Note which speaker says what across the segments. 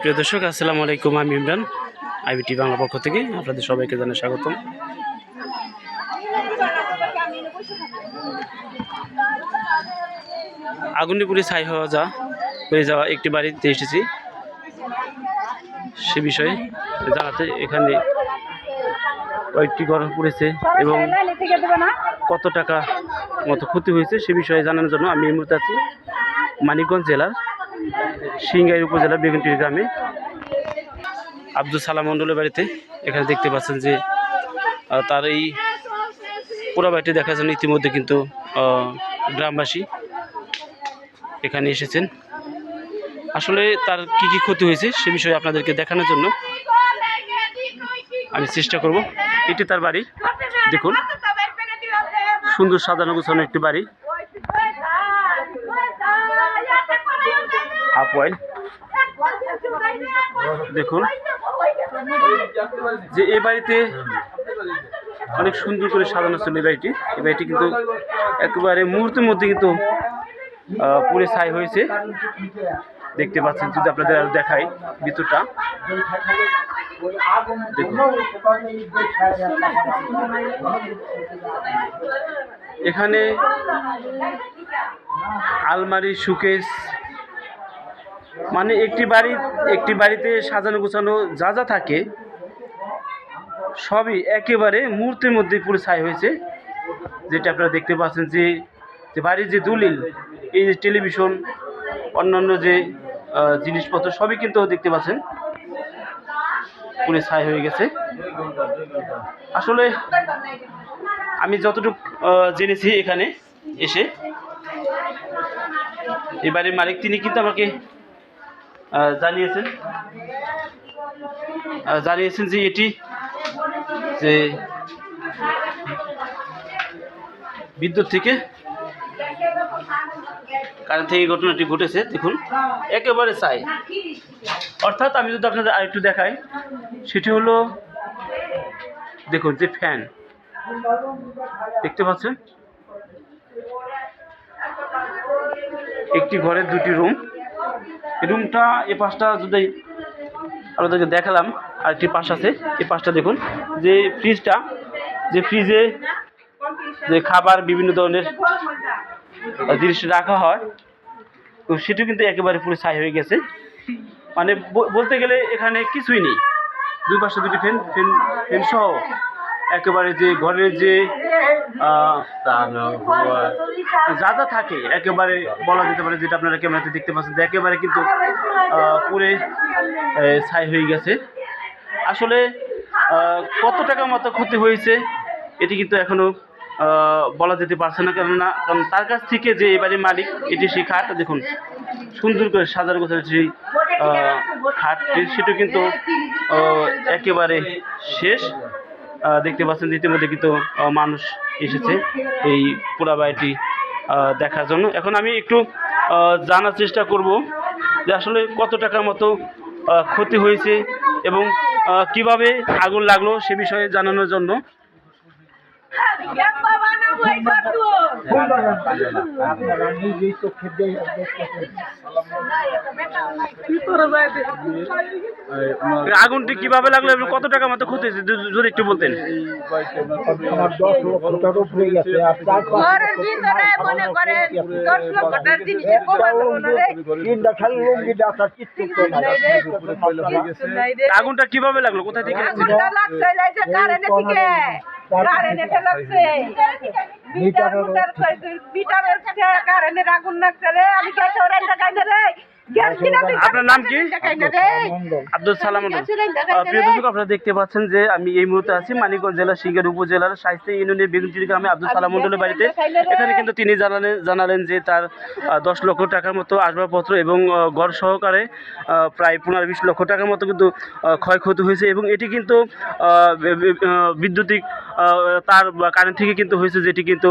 Speaker 1: প্রিয় দর্শক, আসসালামু আলাইকুম। আমি ইমরান, আইবিটি বাংলা পক্ষ থেকে আপনাদের সবাইকে জানাই স্বাগতম। আগুনিপুরে ছাই হওয়া যা, হয়ে যাওয়া একটি বাড়িতে এসেছি। সে বিষয়ে জানাতে এখানে কয়েকটি ঘর পড়েছে এবং কত টাকা মতো ক্ষতি হয়েছে সে বিষয়ে জানানোর জন্য আমি এই মুহূর্তে আছি। মানিকগঞ্জ জেলার সিংগাই উপজেলার বেগুনটির গ্রামে আব্দুল সালাম মণ্ডলের বাড়িতে এখানে দেখতে পাচ্ছেন যে তার এই পুরো বাড়িটি দেখার জন্য ইতিমধ্যে কিন্তু গ্রামবাসী এখানে এসেছেন। আসলে তার কি কি ক্ষতি হয়েছে সে বিষয়ে আপনাদেরকে দেখানোর জন্য আমি চেষ্টা করব। এটি তার বাড়ি, দেখুন। সুন্দর সাজানো গোছানো একটি বাড়ি। হাফ ওয়াইল দেখুন, যে এই বাড়িতে অনেক সুন্দর করে সাজানো ছিল এই বাড়িটি এই বাড়িটি কিন্তু একেবারে মুহূর্তের মধ্যে কিন্তু পুরে ছাই হয়েছে। দেখতে পাচ্ছেন, যদি আপনাদের আরও দেখাই ভিতরটা। এখানে আলমারি সুকেস মানে একটি বাড়ি, একটি বাড়িতে সাজানো গোছানো যা যা থাকে, সবই একেবারে মুহূর্তের মধ্যে পুরো ছাই হয়েছে। যেটা আপনারা দেখতে পাচ্ছেন যে যে বাড়ির যে দলিল, এই যে টেলিভিশন, অন্যান্য যে জিনিসপত্র, সবই কিন্তু দেখতে পাচ্ছেন, পুরো ছাই হয়ে গেছে। আসলে আমি যতটুকু জেনেছি এখানে এসে এই বাড়ির মালিক তিনি কিন্তু আমাকে জানিয়েছেন? জানিয়েছেন যে এটি যে বিদ্যুৎ থেকে কারেন্ট থেকে ঘটনাটি ঘটেছে, দেখুন। একেবারে চাই অর্থাৎ আমি যদি আপনাদের আরেকটু দেখাই, সেটি হলো, দেখুন যে ফ্যান দেখতে পাচ্ছেন? একটি ঘরের দুটি রুম রুমটা এ পাশটা যদি আপনাদেরকে দেখালাম আর একটি পাশ আছে। এই পাশটা দেখুন, যে ফ্রিজটা যে ফ্রিজে যে খাবার বিভিন্ন ধরনের জিনিস রাখা হয়, তো সেটি কিন্তু একেবারে পুরো ছাই হয়ে গেছে। মানে বলতে গেলে এখানে কিছুই নেই। দুই পাশে দুটি ফ্যান ফ্যান ফ্যান সহ। একেবারে যে ঘরের যে যা যা থাকে একেবারে বলা যেতে পারে যেটা আপনারা ক্যামেরাতে দেখতে পাচ্ছেন যে একেবারে কিন্তু পুরে ছাই হয়ে গেছে। আসলে কত টাকা মতো ক্ষতি হয়েছে এটি কিন্তু এখনও আহ, বলা যেতে পারছে না কেননা কারণ তার কাছ থেকে যে এবারে মালিক এটি সেই খাট দেখুন সুন্দর করে সাজার গোছানো সেই খাটটি সেটা কিন্তু একেবারে শেষ। দেখতে পাচ্ছেন ইতিমধ্যে কিন্তু মানুষ এসেছে এই পুরা বাড়িটি দেখার জন্য। এখন আমি একটু জানার চেষ্টা করব যে আসলে কত টাকার মতো ক্ষতি হয়েছে এবং কীভাবে আগুন লাগল সে বিষয়ে জানানোর জন্য।
Speaker 2: আপনারা নিজেই দিয়ে দেখতেছেন
Speaker 1: আগুনটি কীভাবে লাগল এবং কত টাকা মতো ক্ষতি হয়েছে? যদি- একটু বলতেন। আগুনটা কীভাবে লাগল? কোথা থেকে।
Speaker 3: আমি গ্যাসে রে। তুই
Speaker 1: আপনার নাম কি? আব্দুল সালাম প্রিয় দর্শক আপনারা দেখতে পাচ্ছেন যে আমি এই মুহূর্তে আছি মানিকগঞ্জ জেলার সিঙ্গার উপজেলার সাহিত্য ইউনিয়নের বেগুনটির গ্রামে আব্দুল সালাম মন্ডলের বাড়িতে। এখানে কিন্তু তিনি জানালেন জানালেন যে তার দশ লক্ষ টাকার মতো আসবাবপত্র এবং ঘর সহকারে প্রায় পনেরো বিশ লক্ষ টাকার মতো কিন্তু ক্ষয়ক্ষতি হয়েছে এবং এটি কিন্তু বিদ্যুতিক তার কারেন্ট থেকে কিন্তু হয়েছে যেটি কিন্তু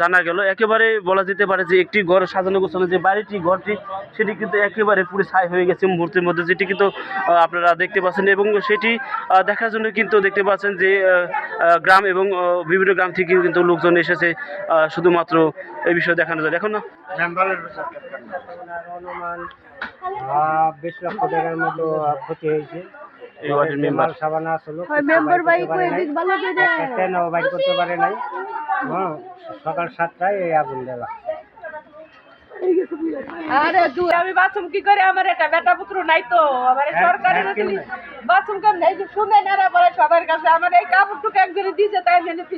Speaker 1: জানা গেল। একেবারে বলা যেতে পারে যে একটি ঘর সাজানো গোছানো যে বাড়িটি ঘরটি সেটি কিন্তু একেবারে একেবারে পুরো ছাই হয়ে গেছে মুহূর্তের মধ্যে যেটি কিন্তু আহ, আপনারা দেখতে পাচ্ছেন এবং সেটি আহ, দেখার জন্য কিন্তু দেখতে পাচ্ছেন যে গ্রাম এবং বিভিন্ন গ্রাম থেকে কিন্তু লোকজন এসেছে আহ, শুধুমাত্র এই বিষয়ে দেখানো যায়। এখন না।
Speaker 2: আহ, বিশ লক্ষ টাকার মতো ক্ষতি হয়েছে।
Speaker 1: মেম্বার।
Speaker 2: সাবান আসলো
Speaker 3: মেম্বার ভাই ভালো করে
Speaker 2: ট্রেনও বাইর করতে পারে নাই। হ্যাঁ সকাল সাতটায় এই আগুন দেওয়া।
Speaker 3: আরে দু আমি বাথরুম কি করে আমার একটা বেটা পুত্র নাই তো? আমার সরকারি বাথরুম কেমন? এই যে শুনে না রে বলে সবার কাছে আমার এই কাপড়টুকু একজনে দিয়েছে তাই ফিরছি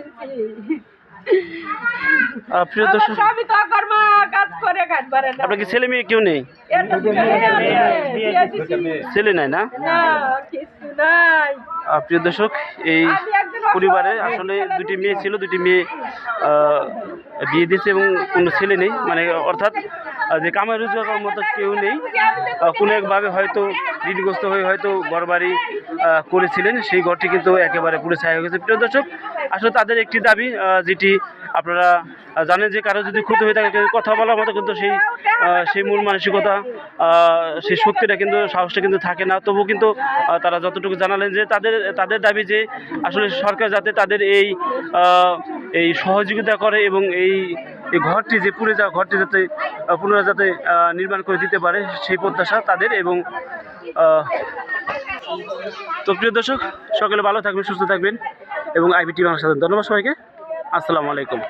Speaker 1: আহ, প্রিয় দর্শক
Speaker 3: তো আকর মা কাজ করে খাট পারে না।
Speaker 1: আপনার কি ছেলে মেয়ে কেউ নেই?
Speaker 3: ছেলে
Speaker 1: নাই না? প্রিয় দর্শক এই
Speaker 3: আমি
Speaker 1: পরিবারে আসলে দুটি মেয়ে ছিল, দুটি মেয়ে বিয়ে দিয়েছে এবং কোনো ছেলে নেই। মানে অর্থাৎ যে কামাই রোজগার করার মতো কেউ নেই। কোনো একভাবে হয়তো ঋণগ্রস্ত হয়ে হয়তো ঘরবাড়ি করেছিলেন। সেই ঘরটি কিন্তু একেবারে পুরো ছায়া হয়ে গেছে। প্রিয় দর্শক, আসলে তাদের একটি দাবি যেটি আপনারা জানেন যে কারও যদি ক্ষতি হয়ে থাকে কথা বলার মতো কিন্তু সেই সেই মূল মানসিকতা সেই শক্তিটা কিন্তু, সাহসটা কিন্তু থাকে না। তবু কিন্তু তারা যতটুকু জানালেন যে তাদের তাদের দাবি যে আসলে সরকার যাতে তাদের এই এই সহযোগিতা করে এবং এই এই ঘরটি যে পুড়ে যাওয়া ঘরটি যাতে পুনরায় যাতে নির্মাণ করে দিতে পারে সেই প্রত্যাশা তাদের এবং তো প্রিয় দর্শক, সকলে ভালো থাকবেন, সুস্থ থাকবেন এবং আইবিটি বাংলা সাথে ধন্যবাদ সবাইকে। আসসালামু আলাইকুম।